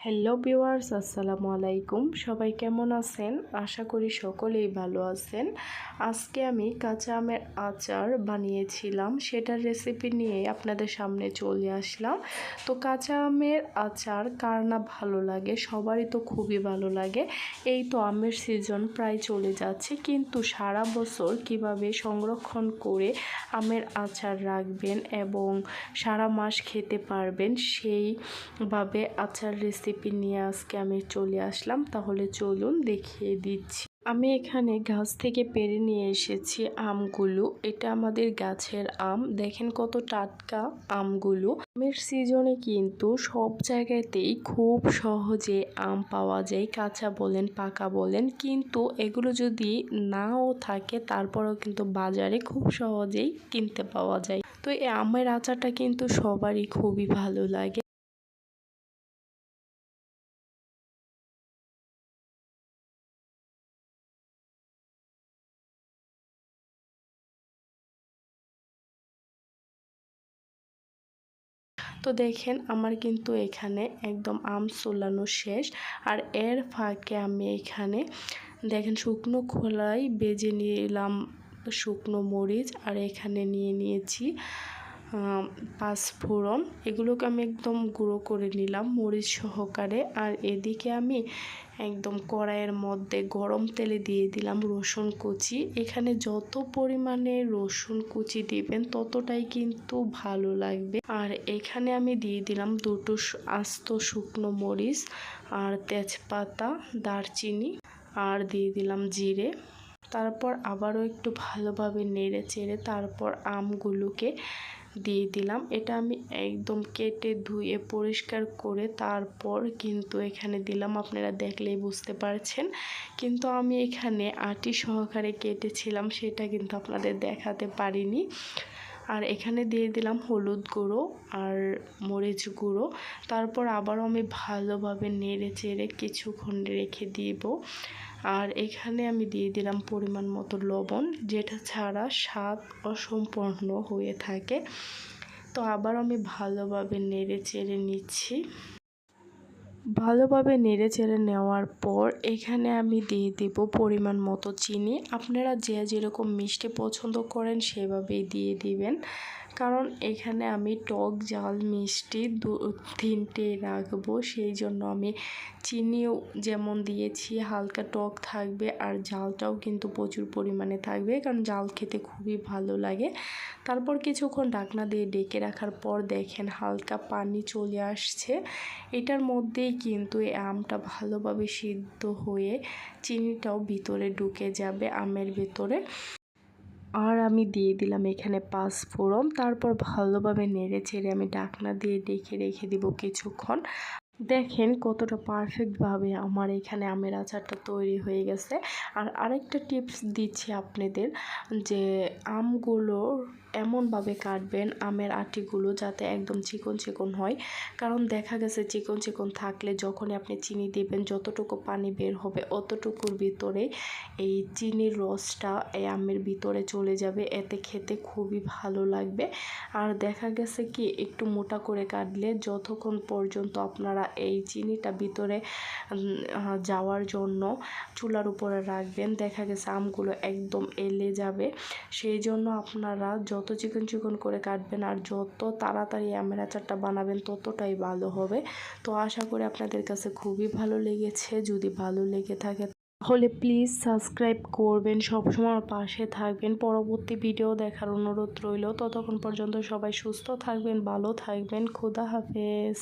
Hello viewers আসসালামু আলাইকুম। সবাই কেমন আছেন? আশা করি সকলেই ভালো আছেন। আজকে আমি কাঁচা আমের আচার বানিয়েছিলাম। সেটার রেসিপি নিয়ে আপনাদের সামনে চলে আসলাম। তো কাঁচা আমের আচার কার না ভালো লাগে? সবারই তো খুবই ভালো লাগে। এই তো আমের সিজন প্রায় চলে যাচ্ছে। কিন্তু সারা বছর কীভাবে সংরক্ষণ করে আমের আচার রাখবেন এবং সারা মাস খেতে পারবেন, সেইভাবে আচার রেসিপি রেসিপি নিয়ে আজকে আমি চলে আসলাম, তাহলে চলুন দেখিয়ে দিচ্ছি। আমি এখানে গাছ থেকে পেরে নিয়ে এসেছি আমগুলো। এটা আমাদের গাছের আম। দেখেন কত টাটকা আমগুলো। আমের সিজনে কিন্তু সব জায়গাতেই খুব সহজে আম পাওয়া যায়, কাঁচা বলেন, পাকা বলেন। কিন্তু এগুলো যদি নাও থাকে, তারপরেও কিন্তু বাজারে খুব সহজেই কিনতে পাওয়া যায়। তো এই আমের আচারটা কিন্তু সবারই খুবই ভালো লাগে। তো দেখেন আমার কিন্তু এখানে একদম আম চোলানো শেষ। আর এর ফাঁকে আমি এখানে দেখেন শুকনো খোলাই বেজে নিলাম শুকনো মরিচ, আর এখানে নিয়ে নিয়েছি পাঁচফোড়ন। এগুলোকে আমি একদম গুঁড়ো করে নিলাম মরিচ সহকারে। আর এদিকে আমি একদম কড়াইয়ের মধ্যে গরম তেলে দিয়ে দিলাম রসুন কুচি। এখানে যত পরিমাণে রসুন কুচি দিবেন, ততটাই কিন্তু ভালো লাগবে। আর এখানে আমি দিয়ে দিলাম দুটো আস্ত শুকনো মরিচ আর তেজপাতা, দারচিনি আর দিয়ে দিলাম জিরে। তারপর আবারও একটু ভালোভাবে নেড়ে চেড়ে তারপর আমগুলোকে দিয়ে দিলাম। এটা আমি একদম কেটে ধুয়ে পরিষ্কার করে তারপর কিন্তু এখানে দিলাম। আপনারা দেখলেই বুঝতে পারছেন। কিন্তু আমি এখানে আটি সহকারে কেটেছিলাম, সেটা কিন্তু আপনাদের দেখাতে পারিনি। আর এখানে দিয়ে দিলাম হলুদ গুঁড়ো আর মরিচ গুঁড়ো। তারপর আবারও আমি ভালোভাবে নেড়ে চেড়ে কিছুক্ষণ রেখে দিব। আর এখানে আমি দিয়ে দিলাম পরিমাণ মতো লবণ, যেটা ছাড়া স্বাদ অসম্পূর্ণ হয়ে থাকে। তো আবার আমি ভালোভাবে নেড়ে চেড়ে নিচ্ছি। ভালোভাবে নেড়ে চেড়ে নেওয়ার পর এখানে আমি দিয়ে দেব পরিমাণ মতো চিনি। আপনারা যে যেরকম মিষ্টি পছন্দ করেন সেভাবেই দিয়ে দিবেন। কারণ এখানে আমি টক জাল মিষ্টি দু, তিনটে রাখব, সেই জন্য আমি চিনিও যেমন দিয়েছি, হালকা টক থাকবে আর জালটাও কিন্তু প্রচুর পরিমাণে থাকবে কারণ জাল খেতে খুবই ভালো লাগে। তারপর কিছুক্ষণ ডাকনা দিয়ে ডেকে রাখার পর দেখেন হালকা পানি চলে আসছে। এটার মধ্যেই কিন্তু এই আমটা ভালোভাবে সিদ্ধ হয়ে চিনিটাও ভিতরে ঢুকে যাবে, আমের ভিতরে। আর আমি দিয়ে দিলাম এখানে পাঁচ ফোড়ন। তারপর ভালোভাবে নেড়ে চেড়ে আমি ডাকনা দিয়ে ডেকে রেখে দিব কিছুক্ষণ। দেখেন কতটা পারফেক্টভাবে আমার এখানে আমের আচারটা তৈরি হয়ে গেছে। আর আরেকটা টিপস দিচ্ছি আপনাদের যে আমগুলো এমনভাবে কাটবেন আমের আটিগুলো যাতে একদম চিকন চিকন হয়। কারণ দেখা গেছে চিকন চিকন থাকলে যখনই আপনি চিনি দেবেন, যতটুকু পানি বের হবে অতটুকুর ভিতরে এই চিনির রসটা এই আমের ভিতরে চলে যাবে। এতে খেতে খুবই ভালো লাগবে। আর দেখা গেছে কি, একটু মোটা করে কাটলে যতক্ষণ পর্যন্ত আপনারা এই চিনিটা ভিতরে যাওয়ার জন্য চুলার উপরে রাখবেন, দেখা গেছে আমগুলো একদম এলে যাবে। সেই জন্য আপনারা যত চিকন চিকন করে কাটবেন আর যত তাড়াতাড়ি আমের আচারটা বানাবেন ততটাই ভালো হবে। তো আশা করি আপনাদের কাছে খুবই ভালো লেগেছে। যদি ভালো লেগে থাকে তাহলে প্লিজ সাবস্ক্রাইব করবেন, সবসময় পাশে থাকবেন। পরবর্তী ভিডিও দেখার অনুরোধ রইল। ততক্ষণ পর্যন্ত সবাই সুস্থ থাকবেন, ভালো থাকবেন। খুদা হাফেজ।